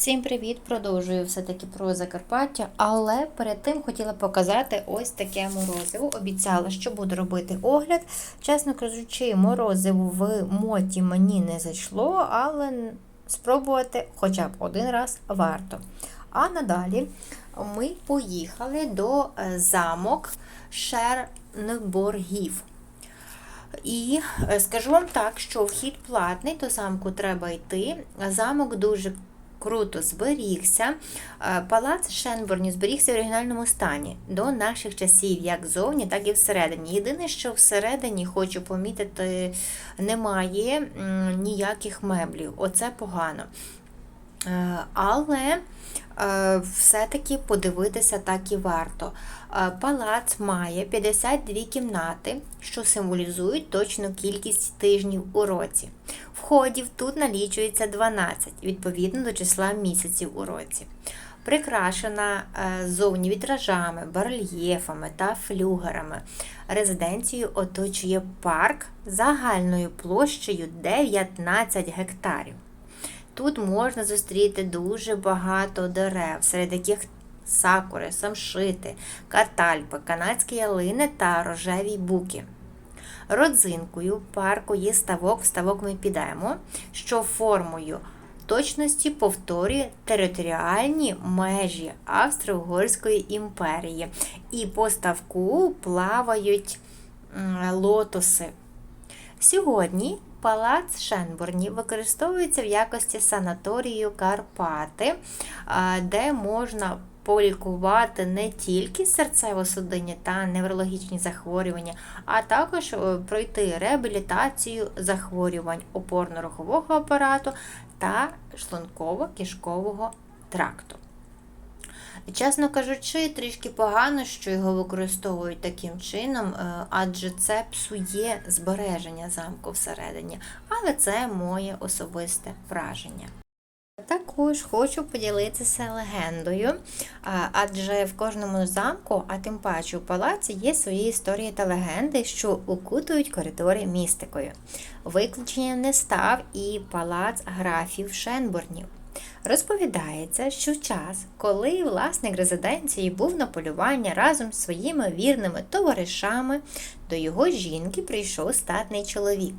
Всім привіт! Продовжую все-таки про Закарпаття, але перед тим хотіла показати ось таке морозиво. Обіцяла, що буду робити огляд. Чесно кажучи, морозиво в моті мені не зайшло, але спробувати хоча б один раз варто. А надалі ми поїхали до е, замок Шернборгів. І е, скажу вам так, що вхід платний, до замку треба йти. Замок дуже круто зберігся. Е, Палац Шенборні зберігся в оригінальному стані до наших часів, як зовні, так і всередині. Єдине, що всередині, хочу помітити, немає ніяких меблів. Оце погано. Е, Але все-таки подивитися так і варто. Е, Палац має 52 кімнати, що символізують точну кількість тижнів у році. Входів тут налічується 12, відповідно до числа місяців у році. Прикрашена е, зовні вітражами, барельєфами та флюгерами. Резиденцію оточує парк загальною площею 19 гектарів. Тут можна зустріти дуже багато дерев, серед яких сакури, самшити, катальпи, канадські ялини та рожеві буки. Родзинкою парку є ставок, в ставок ми підемо, що формою точності повторює територіальні межі Австро-Угорської імперії. І по ставку плавають лотоси. Сьогодні палац Шенборні використовується в якості санаторію Карпати, де можна полікувати не тільки серцево-судинні та неврологічні захворювання, а також е, пройти реабілітацію захворювань опорно-рухового апарату та шлунково-кишкового тракту. Чесно кажучи, трішки погано, що його використовують таким чином, е, адже це псує збереження замку всередині. Але це моє особисте враження. Також хочу поділитися легендою, адже в кожному замку, а тим паче у палаці, є свої історії та легенди, що укутують коридори містикою. Виключенням не став і палац графів Шенборнів. Розповідається, що в час, коли власник резиденції був на полювання разом з своїми вірними товаришами, до його жінки прийшов статний чоловік.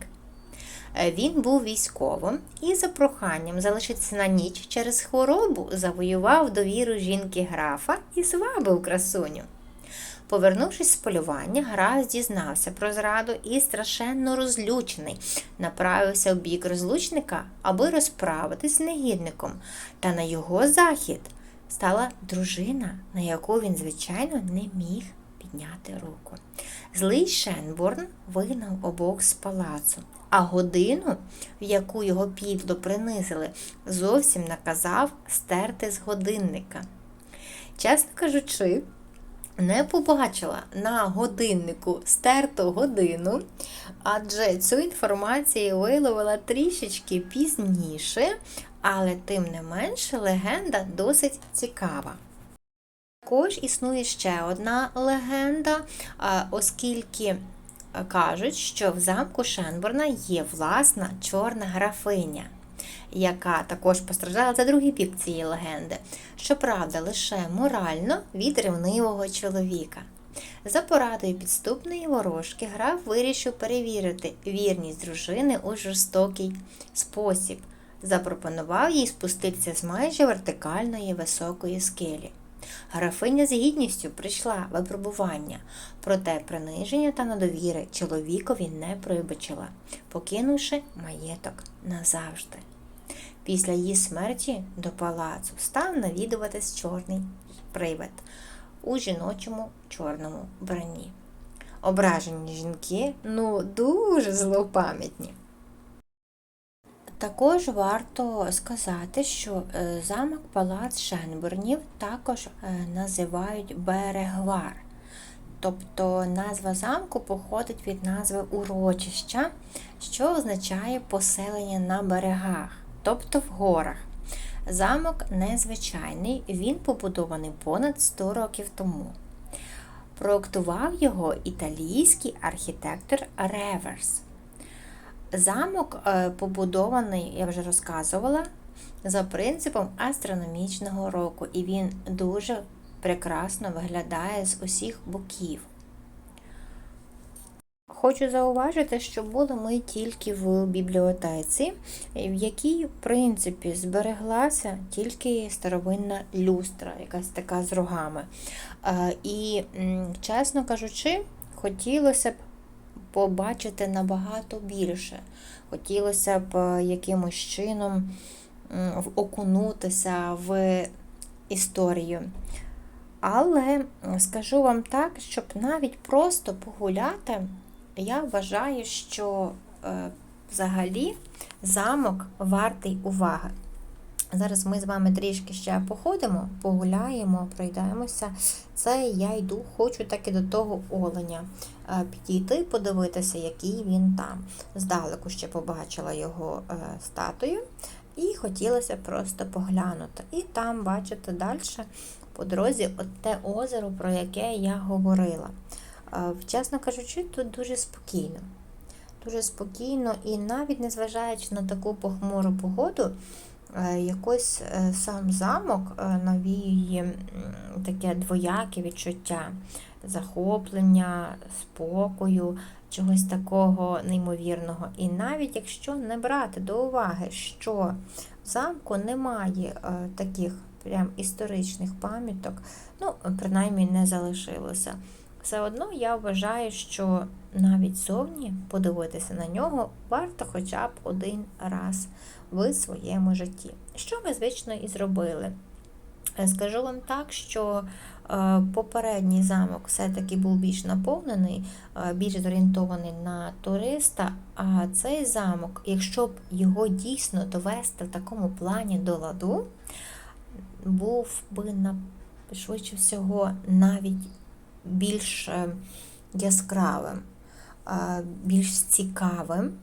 Е, Він був військовим і за проханням залишитися на ніч через хворобу завоював довіру жінки графа і звабив красуню. Повернувшись з полювання, граф дізнався про зраду і страшенно розлючений, направився в бік розлучника, аби розправитись з негідником. Та на його захід стала дружина, на яку він, звичайно, не міг підняти руку. Злий Шенборн вигнав обох з палацу, а годину, в яку його підло принизили, зовсім наказав стерти з годинника. Чесно кажучи, не побачила на годиннику стерту годину, адже цю інформацію виловила трішечки пізніше, але тим не менше легенда досить цікава. Також існує ще одна легенда, оскільки кажуть, що в замку Шенборна є власна чорна графиня, яка також постраждала за другий бік цієї легенди. Щоправда, лише морально від ревнивого чоловіка. За порадою підступної ворожки граф вирішив перевірити вірність дружини у жорстокий спосіб. Запропонував їй спуститися з майже вертикальної високої скелі. Графиня з гідністю прийшла випробування, проте приниження та недовіри чоловікові не прибачила, покинувши маєток назавжди. Після її смерті до палацу став навідуватись чорний привид у жіночому чорному броні. Ображені жінки ну дуже злопам'ятні. Також варто сказати, що е, замок Палац Шенбурнів також е, називають Берегвар. Тобто назва замку походить від назви урочища, що означає поселення на берегах, тобто в горах. Замок незвичайний, він побудований понад 100 років тому. Проектував його італійський архітектор Реверс. Замок е, побудований, я вже розказувала, за принципом астрономічного року, і він дуже прекрасно виглядає з усіх боків. Хочу зауважити, що були ми тільки в бібліотеці, в якій, в принципі, збереглася тільки старовинна люстра, якась така з рогами. Е, І, чесно кажучи, хотілося б побачити набагато більше. Хотілося б е, якимось чином окунутися в історію. Але скажу вам так, щоб навіть просто погуляти, я вважаю, що е, взагалі замок вартий уваги. Зараз ми з вами трішки ще походимо, погуляємо, пройдемося. Це я йду, хочу так і до того оленя е, підійти, подивитися, який він там. Здалеку ще побачила його е, статую, і хотілося просто поглянути. І там, бачите, далі по дорозі от те озеро, про яке я говорила. Чесно кажучи, тут дуже спокійно. Дуже спокійно і навіть незважаючи на таку похмуру погоду, е, якось е, сам замок е, навіює таке двояке відчуття захоплення, спокою, чогось такого неймовірного. І навіть якщо не брати до уваги, що в замку немає таких прям історичних пам'яток, ну, принаймні не залишилося. Все одно я вважаю, що навіть зовні подивитися на нього варто хоча б один раз в своєму житті. Що ми, звично, і зробили. Е, скажу вам так, що е, попередній замок все-таки був більш наповнений, е, більш зорієнтований на туриста. А цей замок, якщо б його дійсно довести в такому плані до ладу, був би на швидше всього навіть більш е, яскравим, більш цікавим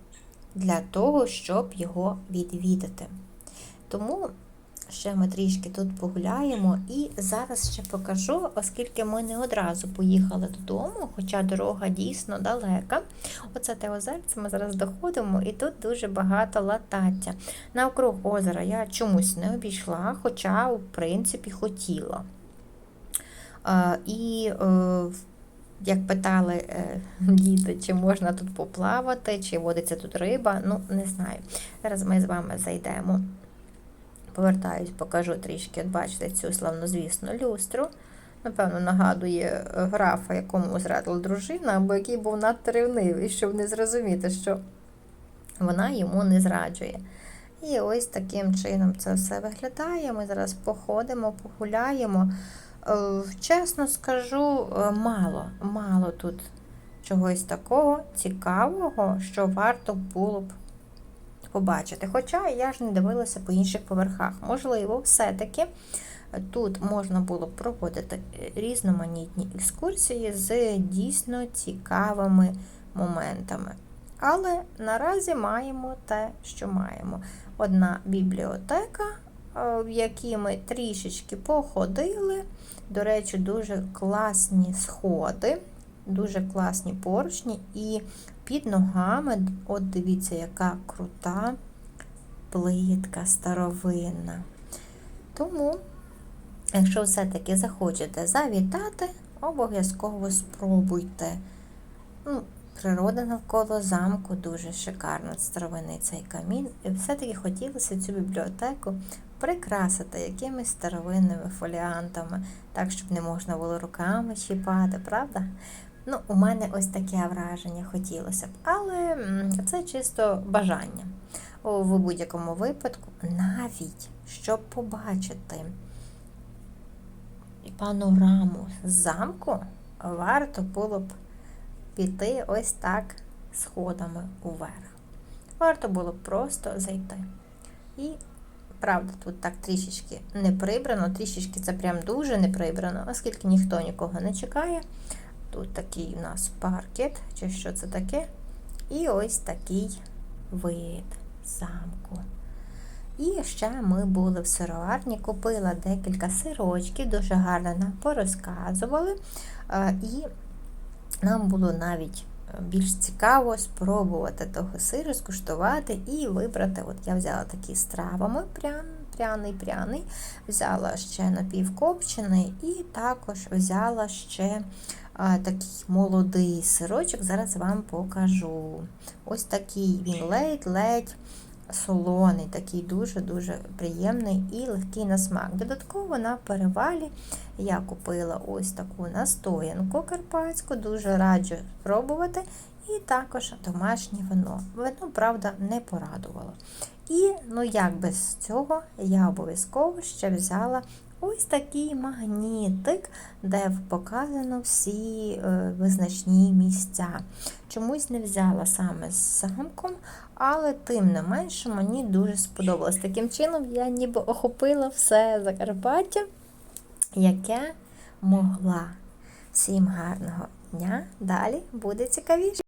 для того, щоб його відвідати. Тому ще ми трішки тут погуляємо, і зараз ще покажу, оскільки ми не одразу поїхали додому, хоча дорога дійсно далека. Оце те озерце ми зараз доходимо, і тут дуже багато латаття. Навкруг озера я чомусь не обійшла, хоча, в принципі, хотіла. І е, як питали е, діти, чи можна тут поплавати, чи водиться тут риба, ну не знаю. Зараз ми з вами зайдемо. Повертаюсь, покажу трішки, от бачите, цю славнозвісну люстру. Напевно, нагадує графа, якому зрадила дружина, або який був надто ревнивий, щоб не зрозуміти, що вона йому не зраджує. І ось таким чином це все виглядає. Ми зараз походимо, погуляємо. Е, чесно скажу, е, мало, мало тут чогось такого цікавого, що варто було б побачити. Хоча я ж не дивилася по інших поверхах. Можливо, все-таки тут можна було б проводити різноманітні екскурсії з дійсно цікавими моментами. Але наразі маємо те, що маємо. Одна бібліотека, е, в якій ми трішечки походили. До речі, дуже класні сходи, дуже класні поручні, і під ногами, от дивіться, яка крута плитка старовинна. Тому, якщо все-таки захочете завітати, обов'язково спробуйте. Ну, Природа навколо замку дуже шикарна, старовинний цей камін. І все-таки хотілося цю бібліотеку прикрасити якимись старовинними фоліантами, так, щоб не можна було руками чіпати, правда? Ну, У мене ось таке враження хотілося б. Але це чисто бажання. В будь-якому випадку, навіть щоб побачити панораму замку, варто було б піти ось так сходами уверх. Варто було б просто зайти. І Правда, тут так трішечки не прибрано, трішечки це прям дуже не прибрано, оскільки ніхто нікого не чекає. Тут такий у нас паркет, чи що це таке. І ось такий вид замку. І ще ми були в сироварні, купила декілька сирочків, дуже гарно нам порозказували. І нам було навіть більш цікаво спробувати того сиру, скуштувати і вибрати. От я взяла такі стравами, прям пряний, пряний. Взяла ще напівкопчений і також взяла ще такий молодий сирочок. Зараз вам покажу. Ось такий він ледь-ледь солоний, такий дуже-дуже приємний і легкий на смак. Додатково на перевалі я купила ось таку настоянку карпатську, дуже раджу спробувати. І також домашнє вино. Вино, правда, не порадувало. І, ну як без цього, я обов'язково ще взяла ось такий магнітик, де показано всі е, визначні місця. Чомусь не взяла саме з замком, але тим не менше мені дуже сподобалось. Таким чином я ніби охопила все Закарпаття, яке могла. Всім гарного дня! Далі буде цікавіше.